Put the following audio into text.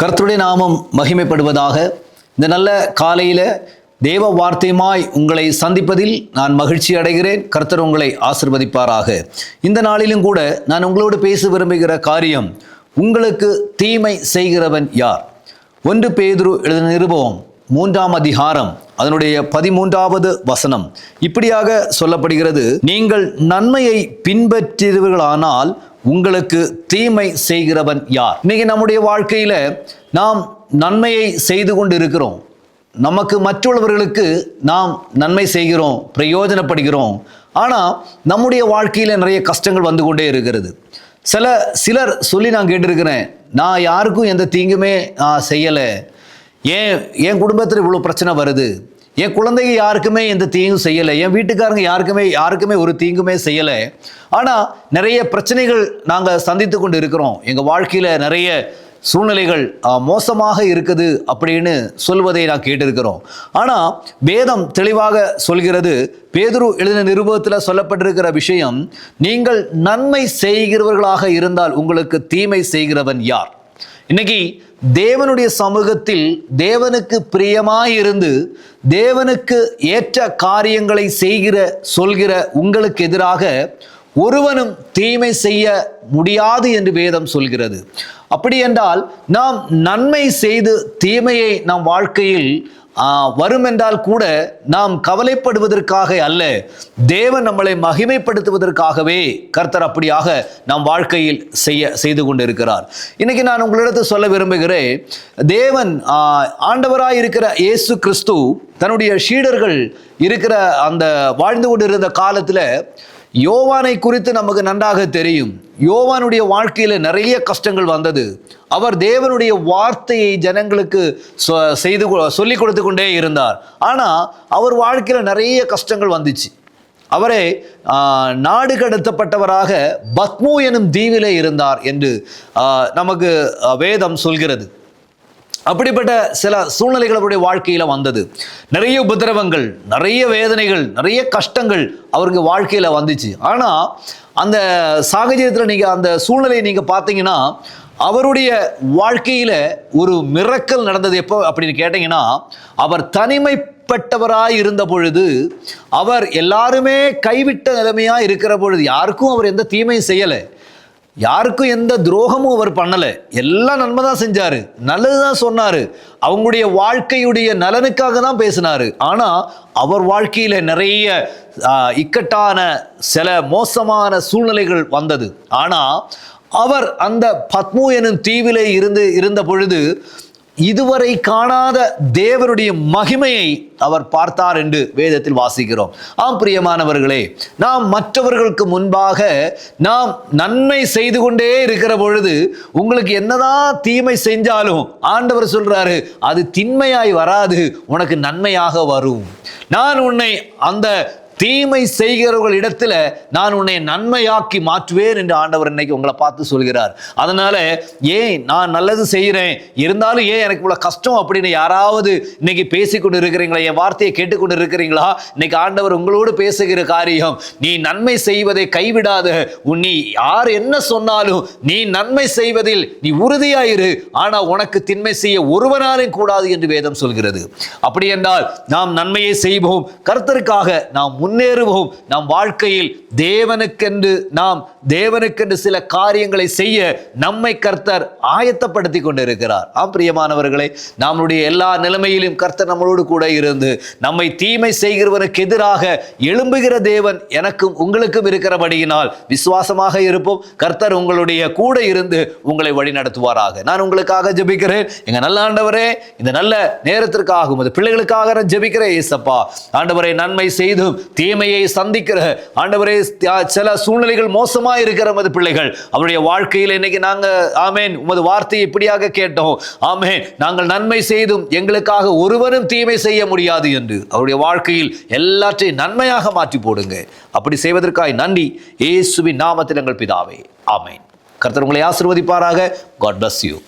கர்த்தருடைய நாமம் மகிமைப்படுவதாக. இந்த நல்ல காலையில் தேவ வார்த்தையுமாய் உங்களை சந்திப்பதில் நான் மகிழ்ச்சி அடைகிறேன். கர்த்தர் உங்களை ஆசிர்வதிப்பாராக. இந்த நாளிலும் கூட நான் உங்களோடு பேச விரும்புகிற காரியம் உங்களுக்கு தீமை செய்கிறவன் யார்? ஒன்று பேதுரு எழுத நிருபவம் மூன்றாம் அதிகாரம் அதனுடைய பதிமூன்றாவது வசனம் இப்படியாக சொல்லப்படுகிறது. நீங்கள் நன்மையை பின்பற்றுவீர்களானால் உங்களுக்கு தீமை செய்கிறவன் யார்? இன்னைக்கு நம்முடைய வாழ்க்கையில நாம் நன்மையை செய்து கொண்டு இருக்கிறோம் நமக்கு மற்றவர்களுக்கு நாம் நன்மை செய்கிறோம் பிரயோஜனப்படுகிறோம். ஆனால் நம்முடைய வாழ்க்கையில் நிறைய கஷ்டங்கள் வந்து கொண்டே இருக்கிறது. சில சிலர் சொல்லி நான் கேட்டிருக்கிறேன் நான் யாருக்கும் எந்த தீங்குமே நான் செய்யலை. ஏன் என் குடும்பத்தில் இவ்வளோ பிரச்சனை வருது? என் குழந்தைங்க யாருக்குமே எந்த தீங்கும் செய்யலை. என் வீட்டுக்காரங்க யாருக்குமே யாருக்குமே ஒரு தீங்குமே செய்யலை. ஆனால் நிறைய பிரச்சனைகள் நாங்கள் சந்தித்து கொண்டு இருக்கிறோம். எங்கள் வாழ்க்கையில் நிறைய சூழ்நிலைகள் மோசமாக இருக்குது அப்படின்னு சொல்வதை நான் கேட்டிருக்கிறோம். ஆனால் வேதம் தெளிவாக சொல்கிறது பேதுரு எழுதின நிருபத்தில் சொல்லப்பட்டிருக்கிற விஷயம் நீங்கள் நன்மை செய்கிறவர்களாக இருந்தால் உங்களுக்கு தீமை செய்கிறவன் யார்? இன்னைக்கு தேவனுடைய சமூகத்தில் தேவனுக்கு பிரியமாயிருந்து தேவனுக்கு ஏற்ற காரியங்களை செய்கிற சொல்கிற உங்களுக்கு எதிராக ஒருவனும் தீமை செய்ய முடியாது என்று வேதம் சொல்கிறது. அப்படி என்றால் நாம் நன்மை செய்து தீமையை நம் வாழ்க்கையில் வரும் என்றால் கூட நாம் கவலைப்படுவதற்காக அல்ல. தேவன் நம்மளை மகிமைப்படுத்துவதற்காகவே கர்த்தர் அப்படியாக நம் வாழ்க்கையில் செய்ய செய்து கொண்டிருக்கிறார். இன்னைக்கு நான் உங்களிடத்து சொல்ல விரும்புகிறேன் தேவன் ஆண்டவராக ஆண்டவராய் இருக்கிற இயேசு கிறிஸ்து தன்னுடைய ஷீடர்கள் இருக்கிற அந்த வாழ்ந்து கொண்டிருந்த காலத்தில் யோவானை குறித்து நமக்கு நன்றாக தெரியும். யோவானுடைய வாழ்க்கையில் நிறைய கஷ்டங்கள் வந்தது. அவர் தேவனுடைய வார்த்தையை ஜனங்களுக்கு சொ- செய்து கொ- சொல்லிக் கொடுத்து கொண்டே இருந்தார். ஆனால் அவர் வாழ்க்கையில் நிறைய கஷ்டங்கள் வந்துச்சு. அவரே நாடு கடத்தப்பட்டவராக பத்மு எனும் தீவிலே இருந்தார் என்று நமக்கு வேதம் சொல்கிறது. அப்படிப்பட்ட சில சூழ்நிலைகள் அவருடைய வாழ்க்கையில் வந்தது. நிறைய உபதிரவங்கள் நிறைய வேதனைகள் நிறைய கஷ்டங்கள் அவருக்கு வாழ்க்கையில் வந்துச்சு. ஆனால் அந்த சாகஜரியத்தில் நீங்கள் அந்த சூழ்நிலையை நீங்கள் பார்த்தீங்கன்னா அவருடைய வாழ்க்கையில் ஒரு மிரக்கல் நடந்தது எப்போ அப்படின்னு கேட்டிங்கன்னா அவர் தனிமைப்பட்டவராக இருந்த பொழுது அவர் எல்லாருமே கைவிட்ட நிலைமையாக இருக்கிற பொழுது யாருக்கும் அவர் எந்த தீமையும் செய்யலை. யாருக்கும் எந்த துரோகமும் அவர் பண்ணலை. எல்லாம் நன்மை தான் செஞ்சார். நல்லது தான் சொன்னார். அவங்களுடைய வாழ்க்கையுடைய நலனுக்காக தான் பேசினார். ஆனால் அவர் வாழ்க்கையில் நிறைய இக்கட்டான சில மோசமான சூழ்நிலைகள் வந்தது. ஆனால் அவர் அந்த பத்மு எனும் தீவிலே இருந்து இருந்த பொழுது இதுவரை காணாத தேவனுடைய மகிமையை அவர் பார்த்தார் என்று வேதத்தில் வாசிக்கிறோம். ஆம் பிரியமானவர்களே நாம் மற்றவர்களுக்கு முன்பாக நாம் நன்மை செய்து கொண்டே இருக்கிற பொழுது உங்களுக்கு என்னதான் தீமை செஞ்சாலும் ஆண்டவர் சொல்றாரு அது திண்மையாய் வராது உனக்கு நன்மையாக வரும். நான் உன்னை அந்த தீமை செய்கிறவர்கள் இடத்துல நான் உன்னை நன்மையாக்கி மாற்றுவேன் என்று ஆண்டவர் இன்னைக்கு உங்களை பார்த்து சொல்கிறார். அதனால ஏன் நான் நல்லது செய்கிறேன். இருந்தாலும் ஏன் எனக்கு இவ்வளோ கஷ்டம் அப்படின்னு யாராவது இன்னைக்கு பேசிக்கொண்டு இருக்கிறீங்களா என் வார்த்தையை கேட்டுக்கொண்டு இருக்கிறீங்களா இன்னைக்கு ஆண்டவர் உங்களோடு பேசுகிற காரியம் நீ நன்மை செய்வதை கைவிடாத. உன் நீ யார் என்ன சொன்னாலும் நீ நன்மை செய்வதில் நீ உறுதியாயிரு. ஆனா உனக்கு தின்மை செய்ய ஒருவனாலும் கூடாது என்று வேதம் சொல்கிறது. அப்படி என்றால் நாம் நன்மையை செய்வோம். கருத்தருக்காக நாம் முன்னேறுவோம். நம் வாழ்க்கையில் தேவனுக்கென்று நாம் தேவனுக்கென்று சில காரியங்களை செய்ய நம்மை கர்த்தர் ஆயத்தப்படுத்தி கொண்டிருக்கிறார். ஆம் பிரியமானவர்களே நம்முடைய எல்லா நிலைமையிலும் கர்த்தர் நம்மளோடு கூட இருந்து நம்மை தீமை செய்கிறவனுக்கு எதிராக எழும்புகிற தேவன் எனக்கும் உங்களுக்கும் இருக்கிறபடியினால் விசுவாசமாக இருப்போம். கர்த்தர் உங்களுடைய கூட இருந்து உங்களை வழி நடத்துவாராக நான் உங்களுக்காக ஜெபிக்கிறேன். எங்க நல்ல ஆண்டவரே இந்த நல்ல நேரத்திற்காக உமது பிள்ளைகளுக்காக நான் ஜெபிக்கிறேன் ஏசப்பா. ஆண்டவரை நன்மை செய்தும் தீமையை சந்திக்கிற ஆண்டவரே சில சூழ்நிலைகள் மோசமா இருக்கிற நமது பிள்ளைகள். அவருடைய வாழ்க்கையில் இன்னைக்கு நாங்க ஆமேன் உமது வார்த்தையை இப்படியாக கேட்டோம். ஆமேன் நாங்கள் நன்மை செய்தும் எங்களுக்காக ஒருவரும் தீமை செய்ய முடியாது என்று. அவருடைய வாழ்க்கையில் எல்லாற்றையும் நன்மையாக மாற்றி போடுங்க. அப்படி செய்வதற்காய் நன்றி. ஏசுவின் நாமத்தில் எங்கள் பிதாவே. ஆமேன். கர்த்தர் உங்களை ஆசிர்வதிப்பாராக. God bless you